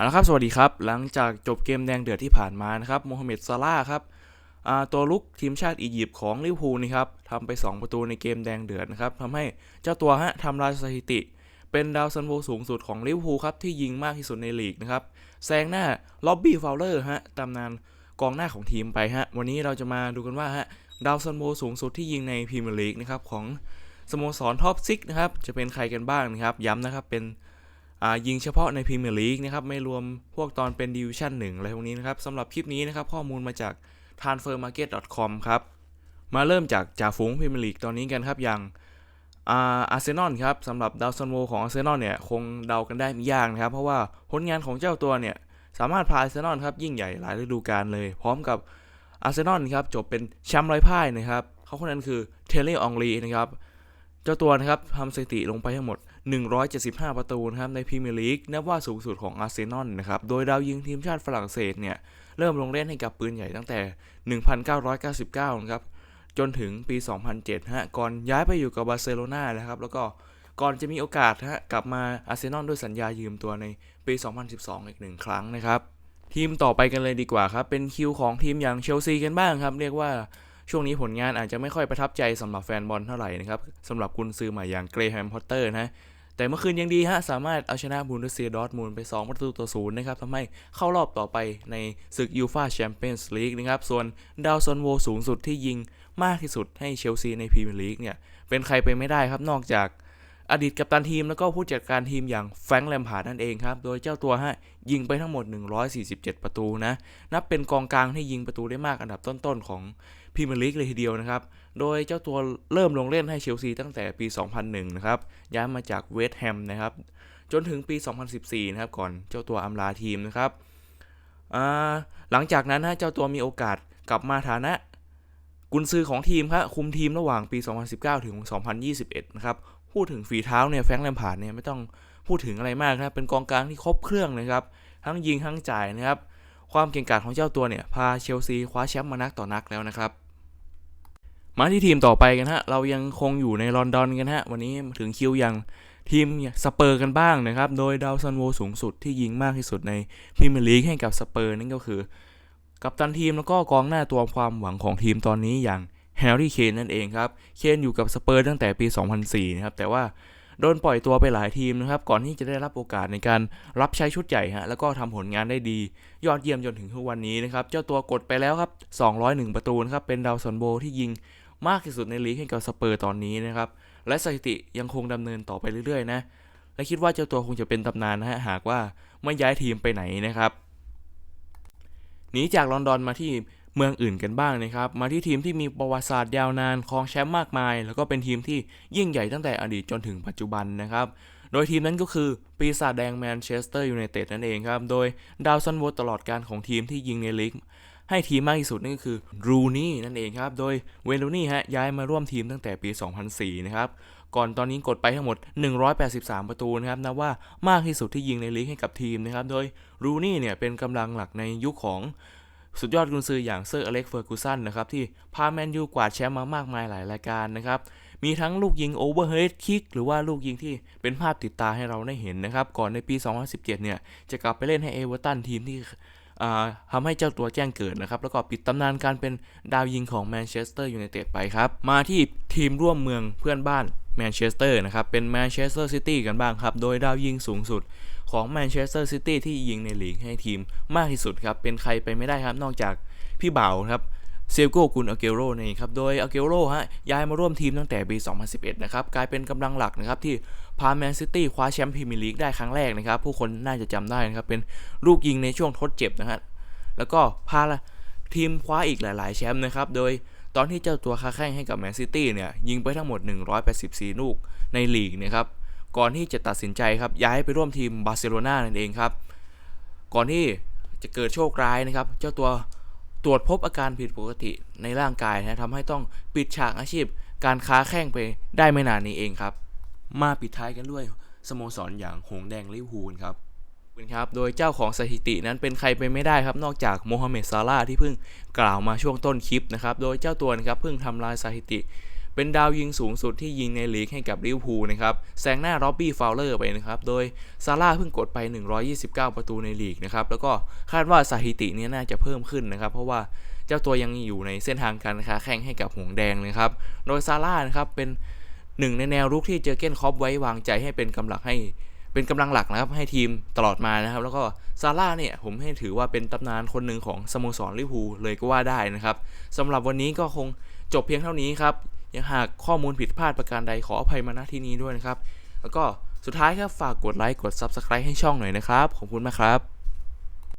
เอาละครับสวัสดีครับ หลังจากจบเกมแดงเดือดที่ผ่านมานะครับโมฮัมเหม็ดซาลาครับตัวลุกทีมชาติอียิปต์ของลิเวอร์พูลนะครับทำไป 2 ประตูในเกมแดงเดือดนะครับทำให้เจ้าตัวฮะทำลายสถิติ เป็นดาวซันโวสูงสุดของลิเวอร์พูลครับที่ยิงมากที่สุดในลีกนะครับแซงหน้าล็อบบี้ฟาวเลอร์ฮะตำนานกองหน้าของทีมไปฮะวันนี้เราจะมาดูกันว่าฮะดาวซันโวสูงสุดที่ยิงในพรีเมียร์ลีกนะครับของสโมสรท็อปซิกนะครับจะเป็นใครกันบ้างนะครับย้ำนะครับเป็น ยิงเฉพาะในพรีเมียร์ลีกนะครับไม่รวมพวกตอนเป็นดิวิชั่นหนึ่งอะไรพวกนี้นะครับสำหรับคลิปนี้นะครับข้อมูลมาจาก transfermarket.com ครับมาเริ่มจากจ่าฝูงพรีเมียร์ลีกตอนนี้กันครับอย่างอาร์เซนอลครับสำหรับดาวซันโวของอาร์เซนอลเนี่ยคงเดากันได้ไม่ยากนะครับ เพราะว่าผลงานของเจ้าตัวเนี่ยสามารถพาอาร์เซนอลครับยิ่งใหญ่หลายฤดูกาลเลย พร้อมกับอาร์เซนอลครับจบเป็นแชมป์ไร้พ่ายนะครับเขาคนนั้นคือเทเลอองลีนะครับ เจ้าตัวนะครับทำสถิติลงไปทั้งหมด 175 ประตูนะครับในพรีเมียร์ลีกนับว่าสูงสุดของอาร์เซนอลนะครับโดยดาวยิงทีมชาติฝรั่งเศสเนี่ยเริ่มลงเล่นให้กับปืนใหญ่ตั้งแต่ 1999 นะครับจนถึงปี 2007 ฮะ ก่อนย้ายไปอยู่กับบาร์เซโลนานะครับ แล้วก็ก่อนจะมีโอกาสฮะกลับมาอาร์เซนอลด้วยสัญญายืมตัวในปี 2012 อีกหนึ่งครั้งนะครับ ทีมต่อไปกันเลยดีกว่าครับ เป็นคิวของทีมอย่างเชลซีกันบ้างครับ เรียกว่า ช่วงนี้ผลงานอาจจะไม่ค่อยประทับใจสำหรับแฟนบอลเท่าไหร่นะครับสำหรับกุนซือใหม่อย่างเกรแฮมพอตเตอร์นะแต่เมื่อคืนยังดีฮะ สามารถเอาชนะบูนเดสเซียดอทมูลไป 2 ประตูต่อศูนย์นะครับทำให้เข้ารอบต่อไปในศึกยูฟาแชมเปี้ยนส์ลีกนะครับ ส่วนดาวซอนโวสูงสุดที่ยิงมากที่สุดให้เชลซีในพรีเมียร์ลีกเนี่ย เป็นใครไปไม่ได้ครับนอกจาก อดีตกัปตันทีมแล้วก็ผู้จัดการทีมอย่างแฟรงค์แลมพาร์ดนั่นเองครับ โดยเจ้าตัวฮะยิงไปทั้งหมด 147 ประตูนะ นับเป็นกองกลางที่ยิงประตูได้มากอันดับต้นๆของพรีเมียร์ลีกเลยทีเดียวนะครับ โดยเจ้าตัวเริ่มลงเล่นให้เชลซีตั้งแต่ปี 2001 นะครับ ย้ายมาจากเวสต์แฮมนะครับ จนถึงปี 2014 นะครับ ก่อนเจ้าตัวอำลาทีมนะครับหลังจากนั้นฮะเจ้าตัวมีโอกาสกลับมาฐานะกุนซือของทีมครับคุมทีมระหว่างปี 2019 ถึง 2021 นะครับ พูดถึงฝีเท้าเนี่ยแฟงแลมพาร์ดเนี่ยไม่ต้องพูดถึงอะไรมากนะครับเป็นกองกลางที่ครบเครื่องนะครับ ทั้งยิงทั้งจ่ายนะครับ ความเก่งกาจของเจ้าตัวเนี่ยพาเชลซีคว้าแชมป์มานักต่อนักแล้วนะครับมาที่ทีมต่อไปกันฮะ เรายังคงอยู่ในลอนดอนกันฮะ วันนี้ถึงคิวอย่างทีมสเปอร์กันบ้างนะครับ โดยดาวซันโวสูงสุดที่ยิงมากที่สุดในพรีเมียร์ลีกให้กับสเปอร์นั่นก็คือ กัปตันทีมแล้วก็กองหน้าตัวความหวังของทีมตอนนี้อย่าง แฮร์รี่เคนนั่นเองครับ เคนอยู่กับสเปอร์ตั้งแต่ปี 2004 นะครับ แต่ว่าโดนปล่อยตัวไปหลายทีมนะครับ ก่อนที่จะได้รับโอกาสในการรับใช้ชุดใหญ่ฮะ แล้วก็ทำผลงานได้ดี ยอดเยี่ยมจนถึงทุกวันนี้นะครับ เจ้าตัวกดไปแล้วครับ 201 ประตูนะครับ เป็นดาวซันโบที่ยิงมากที่สุดในลีกให้กับสเปอร์ตอนนี้นะครับ และสถิติยังคงดำเนินต่อไปเรื่อยๆ นะ และคิดว่าเจ้าตัวคงจะเป็นตำนานนะฮะ หากว่าไม่ย้ายทีมไปไหนนะครับ หนีจากลอนดอนมาที่ เมืองอื่นกันบ้างนะครับ มาที่ทีมที่มีประวัติศาสตร์ยาวนานครองแชมป์มากมาย แล้วก็เป็นทีมที่ยิ่งใหญ่ตั้งแต่อดีตจนถึงปัจจุบันนะครับ โดยทีมนั้นก็คือปีศาจแดงแมนเชสเตอร์ยูไนเต็ดนั่นเองครับ โดยดาวซันโวตลอดการของทีมที่ยิงในลีกให้ทีมมากที่สุดนั่นก็คือรูนี่นั่นเองครับ โดยเวลูนี่ฮะย้ายมาร่วมทีมตั้งแต่ปี 2004 นะครับ ก่อนตอนนี้กดไปทั้งหมด 183 ประตูนะครับ นับว่ามากที่สุดที่ยิงในลีกให้กับทีมนะครับ โดยรูนี่เนี่ยเป็นกำลังหลักในยุคของ สุดยอดกุนซืออย่างเซอร์อเล็กเฟอร์กูสันนะครับที่พาแมนยูกวาดแชมป์มามากมายหลายรายการนะครับ มีทั้งลูกยิงโอเวอร์เฮดคิกหรือว่าลูกยิงที่เป็นภาพติดตาให้เราได้เห็นนะครับ ก่อนในปี 2017 เนี่ย จะกลับไปเล่นให้เอเวอร์ตันทีมที่ทำให้เจ้าตัวแจ้งเกิดนะครับ แล้วก็ปิดตำนานการเป็นดาวยิงของแมนเชสเตอร์ยูไนเต็ดไปครับ มาที่ทีมร่วมเมืองเพื่อนบ้าน แมนเชสเตอร์นะครับ เป็นแมนเชสเตอร์ซิตี้กันบ้างครับ โดยดาวยิงสูงสุดของแมนเชสเตอร์ซิตี้ที่ยิงในลีกให้ทีมมากที่สุดครับ เป็นใครไปไม่ได้ครับ นอกจากพี่เบาครับเซลโกกุนอาเกโรนี่ครับ โดยอาเกโรฮะย้ายมาร่วมทีมตั้งแต่ปี 2011 นะครับ กลายเป็นกำลังหลักนะครับ ที่พาแมนซิตี้คว้าแชมป์พรีเมียร์ลีกได้ครั้งแรกนะครับ ผู้คนน่าจะจำได้นะครับ เป็นลูกยิงในช่วงทดเจ็บนะฮะแล้วก็พาทีมคว้าอีกหลาย ๆ แชมป์นะครับ โดย ตอนที่เจ้าตัวค้าแข่งให้กับแมนซิตี้เนี่ยยิงไปทั้งหมด 184 ลูกในลีกนะครับก่อนที่จะตัดสินใจครับย้ายไปร่วมทีมบาร์เซโลนานั่นเองครับ ก่อนที่จะเกิดโชคร้ายนะครับ เจ้าตัวตรวจพบอาการผิดปกติในร่างกายนะทำให้ต้องปิดฉากอาชีพ การค้าแข่งไปได้ไม่นานนี้เองครับ มาปิดท้ายกันด้วยสโมสรอย่างหงแดงลิเวอร์พูลครับ ครับ โดยเจ้าของสถิตินั้นเป็นใครไปไม่ได้ครับ นอกจากโมฮัมเหม็ดซาลาที่เพิ่งกล่าวมาช่วงต้นคลิปนะครับ โดยเจ้าตัวนะครับเพิ่งทำลายสถิติ เป็นดาวยิงสูงสุดที่ยิงในลีกให้กับลิเวอร์พูลนะครับ แซงหน้าร็อบบี้ฟาวเลอร์ไปนะครับ โดยซาร่าเพิ่งกดไป 129 ประตูในลีกนะครับ แล้วก็คาดว่าสถิตินี้น่าจะเพิ่มขึ้นนะครับ เพราะว่าเจ้าตัวยังอยู่ในเส้นทางการค้าแข่งให้กับหงแดงนะครับ โดยซาร่านะครับเป็นหนึ่งในแนวรุกที่เจอเก้นคอปไว้วางใจให้เป็นกำลังให้ เป็นกำลังหลักนะครับให้ทีมตลอดมานะครับ แล้วก็ซาร่าเนี่ยผมให้ถือว่าเป็นตำนานคนหนึ่งของสโมสรลิเวอร์พูลเลยก็ว่าได้นะครับสำหรับวันนี้ก็คงจบเพียงเท่านี้ครับยังหากข้อมูลผิดพลาดประการใดขออภัยมาณที่นี้ด้วยนะครับ แล้วก็สุดท้ายครับฝากกดไลค์กด Subscribe ให้ช่องหน่อยนะครับขอบคุณมากครับ